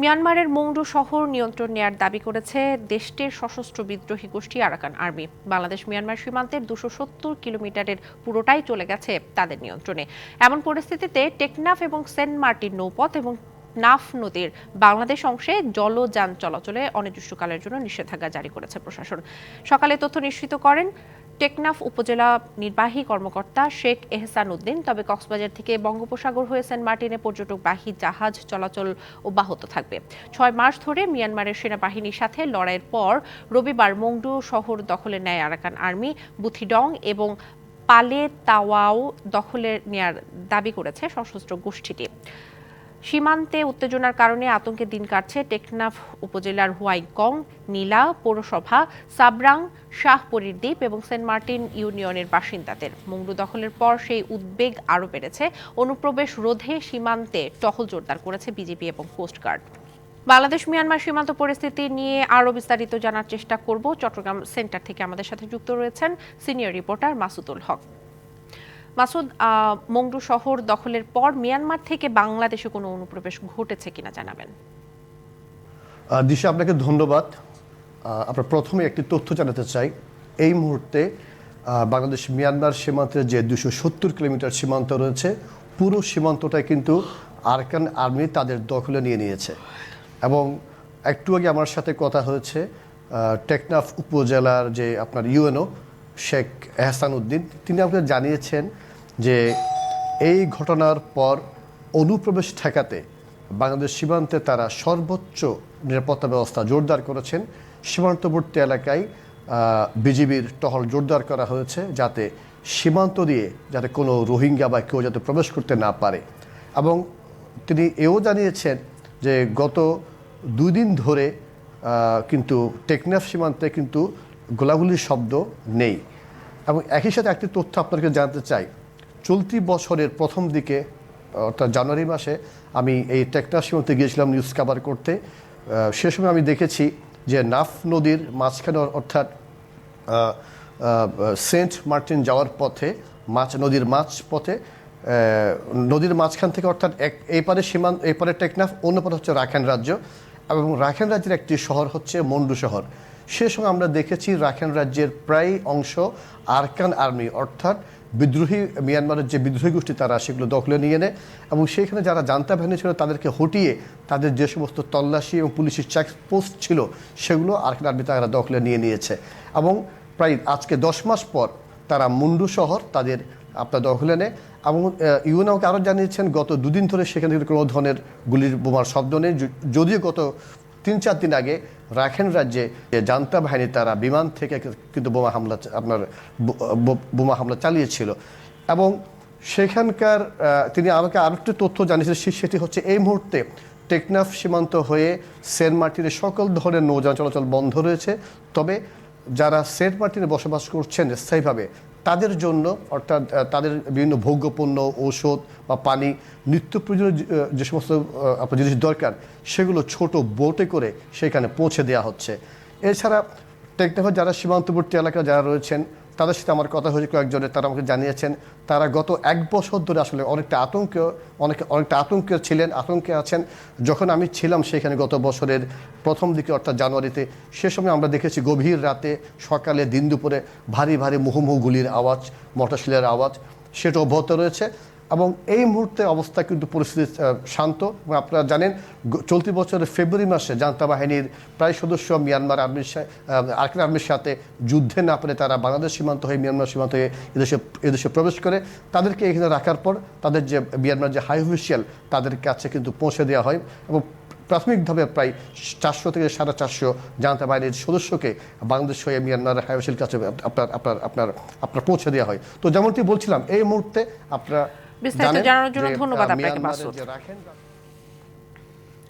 মিয়ানমারের মংডু শহর নিয়ন্ত্রণ নেয়ার দাবি করেছে দেশটির সশস্ত্র বিদ্রোহী গোষ্ঠী আরাকান আর্মি। বাংলাদেশ মিয়ানমার সীমান্তের দুশো সত্তর কিলোমিটারের পুরোটাই চলে গেছে তাদের নিয়ন্ত্রণে। এমন পরিস্থিতিতে টেকনাফ এবং সেন্ট মার্টিন নৌপথ এবং নাফ নদীর বাংলাদেশ অংশে জলযান চলাচলে অনির্দিষ্টকালের জন্য নিষেধাজ্ঞা জারি করেছে প্রশাসন। সকালে তথ্য নিশ্চিত করেন, টেকনাফ উপজেলা নির্বাহী কর্মকর্তা শেখ এহসান উদ্দিন। তবে কক্সবাজার থেকে বঙ্গোপসাগর হয়ে সেন্ট মার্টিনে পর্যটকবাহী জাহাজ চলাচল অব্যাহত থাকবে। ছয় মাস ধরে মিয়ানমারের সেনাবাহিনীর সাথে লড়াইয়ের পর রবিবার মংডু শহর দখলে নেয় আরাকান আর্মি। বুথিডং এবং পালে তাওয়াও দখলে নেয়ার দাবি করেছে সশস্ত্র গোষ্ঠীটি। সীমান্তে উত্তেজনার কারণে আতঙ্কে দিন কাটছে টেকনাফ উপজেলার হুয়াইকং, নীলা পৌরসভা, সাবরাং, শাহপরীর দ্বীপ এবং সেন্ট মার্টিন ইউনিয়নের বাসিন্দাদের। মংডু দখলের পর সেই উদ্বেগ আরও বেড়েছে। অনুপ্রবেশ রোধে সীমান্তে টহল জোরদার করেছে বিজেপি এবং কোস্টগার্ড বাংলাদেশ, মিয়ানমার সীমান্ত পরিস্থিতি নিয়ে আরও বিস্তারিত জানার চেষ্টা করব। চট্টগ্রাম সেন্টার থেকে আমাদের সাথে যুক্ত রয়েছেন senior reporter Masudul Haque. Masud Maungdaw শহর দখলের পর মিয়ানমার থেকে বাংলাদেশে কোনো অনুপ্রবেশ ঘটেছে কিনা জানাবেন। দিশা, আপনাকে ধন্যবাদ। আপনার প্রথমে একটি তথ্য জানাতে চাই। এই মুহূর্তে বাংলাদেশ মিয়ানমার সীমান্তের যে দুশো সত্তর কিলোমিটার সীমান্ত রয়েছে, পুরো সীমান্তটাই কিন্তু আরকান আর্মি তাদের দখলে নিয়ে নিয়েছে। এবং একটু আগে আমার সাথে কথা হয়েছে টেকনাফ উপজেলার যে আপনার ইউএনও, শেখ এহসান উদ্দিন। তিনি আমাকে জানিয়েছেন যে এই ঘটনার পর অনুপ্রবেশ ঠেকাতে বাংলাদেশ সীমান্তে তারা সর্বোচ্চ নিরাপত্তা ব্যবস্থা জোরদার করেছেন। সীমান্তবর্তী এলাকায় বিজিবির টহল জোরদার করা হয়েছে যাতে সীমান্ত দিয়ে যাতে কোনো রোহিঙ্গা বা কেউ যাতে প্রবেশ করতে না পারে। এবং তিনি এও জানিয়েছেন যে গত দুই দিন ধরে কিন্তু টেকনাফ সীমান্তে কিন্তু গোলাগুলির শব্দ নেই। এবং একই সাথে একটি তথ্য আপনাকে জানতে চাই। চলতি বছরের প্রথম দিকে, অর্থাৎ জানুয়ারি মাসে, আমি এই টেকনাফ সীমান্তে গিয়েছিলাম নিউজ কাভার করতে। সে সময় আমি দেখেছি যে নাফ নদীর মাঝখানে, অর্থাৎ সেন্ট মার্টিন যাওয়ার পথে, মাছ, নদীর মাছ পথে নদীর মাঝখান থেকে, অর্থাৎ এক, এই পারে সীমান্ত এই পারে টেকনাফ, অন্য পারে হচ্ছে রাখাইন রাজ্য এবং রাখাইন রাজ্যের একটি শহর হচ্ছে মন্ডু শহর। সে সময় আমরা দেখেছি রাখাইন রাজ্যের প্রায় অংশ আরকান আর্মি, অর্থাৎ বিদ্রোহী, মিয়ানমারের যে বিদ্রোহী গোষ্ঠী তারা সেগুলো দখলে নিয়ে নেয় এবং সেখানে যারা জান্তা বাহিনী ছিল তাদেরকে হটিয়ে তাদের যে সমস্ত তল্লাশি এবং পুলিশের চেক পোস্ট ছিল সেগুলো আরকান আর্মি তারা দখলে নিয়ে নিয়েছে এবং প্রায় আজকে দশ মাস পর তারা মুন্ডু শহর তাদের আপনার দখলে নেয় এবং ইউএনওকে আরও জানিয়েছেন, গত দুদিন ধরে সেখানে কোনো ধরনের গুলির বোমার শব্দ নেই, যদিও গত তিন চার দিন আগে রাখেন রাজ্যে জান্তা বাহিনী তারা বিমান থেকে কিন্তু বোমা হামলা আপনার বোমা হামলা চালিয়েছিল। এবং সেখানকার তিনি আমাকে আরও একটি তথ্য জানিয়েছেন, সে- সেটি হচ্ছে এই মুহূর্তে টেকনাফ সীমান্ত হয়ে সেন্ট মার্টিনের সকল ধরনের নৌযান চলাচল বন্ধ রয়েছে। তবে যারা সেন্ট মার্টিনে বসবাস করছেন, স্থায়ীভাবে তাদের জন্য, অর্থাৎ তাদের বিভিন্ন ভোগ্যপণ্য, ঔষধ বা পানি, নিত্য প্রয়োজনীয় যে- সমস্ত আপনার জিনিস দরকার, সেগুলো ছোট বোটে করে সেখানে পৌঁছে দেওয়া হচ্ছে। এছাড়া টেকনাফের যারা সীমান্তবর্তী এলাকা, যারা রয়েছেন তাদের সাথে আমার কথা হয়েছে, কয়েকজনের তারা আমাকে জানিয়েছেন। তারা গত এক বছর ধরে আসলে অনেকটা আতঙ্ক, অনেকে অনেকটা আতঙ্কে ছিলেন, আতঙ্কে আছেন। যখন আমি ছিলাম সেখানে গত বছরের প্রথম দিকে, অর্থাৎ জানুয়ারিতে, সে সময় আমরা দেখেছি গভীর রাতে, সকালে, দিন দুপুরে ভারী ভারী মুহুমুহু গুলির আওয়াজ মোটরসাইকেলের আওয়াজ, সেটা অব্যাহত রয়েছে। এবং এই মুহূর্তে অবস্থা কিন্তু পরিস্থিতি শান্ত। এবং আপনারা জানেন চলতি বছরের ফেব্রুয়ারি মাসে জান্তা বাহিনীর প্রায় সদস্য মিয়ানমার আর্মির আরকান আর্মির সাথে যুদ্ধে না পেরে তারা বাংলাদেশ সীমান্ত হয়ে, মিয়ানমার সীমান্ত হয়ে এদেশে এদেশে প্রবেশ করে। তাদেরকে এখানে রাখার পর তাদের যে মিয়ানমার যে হাই অফিসিয়াল, তাদের কাছে কিন্তু পৌঁছে দেওয়া হয়। এবং প্রাথমিকভাবে প্রায় চারশো থেকে সাড়ে চারশো জান্তা বাহিনীর সদস্যকে বাংলাদেশ হয়ে মিয়ানমারের হাই কাছে আপনার আপনার আপনার আপনার পৌঁছে দেওয়া হয়। তো যেমনটি বলছিলাম, এই মুহূর্তে আপনারা বিস্তারিত জানেন জানানোর জন্য ধন্যবাদ আপনাকে, মাসুদ।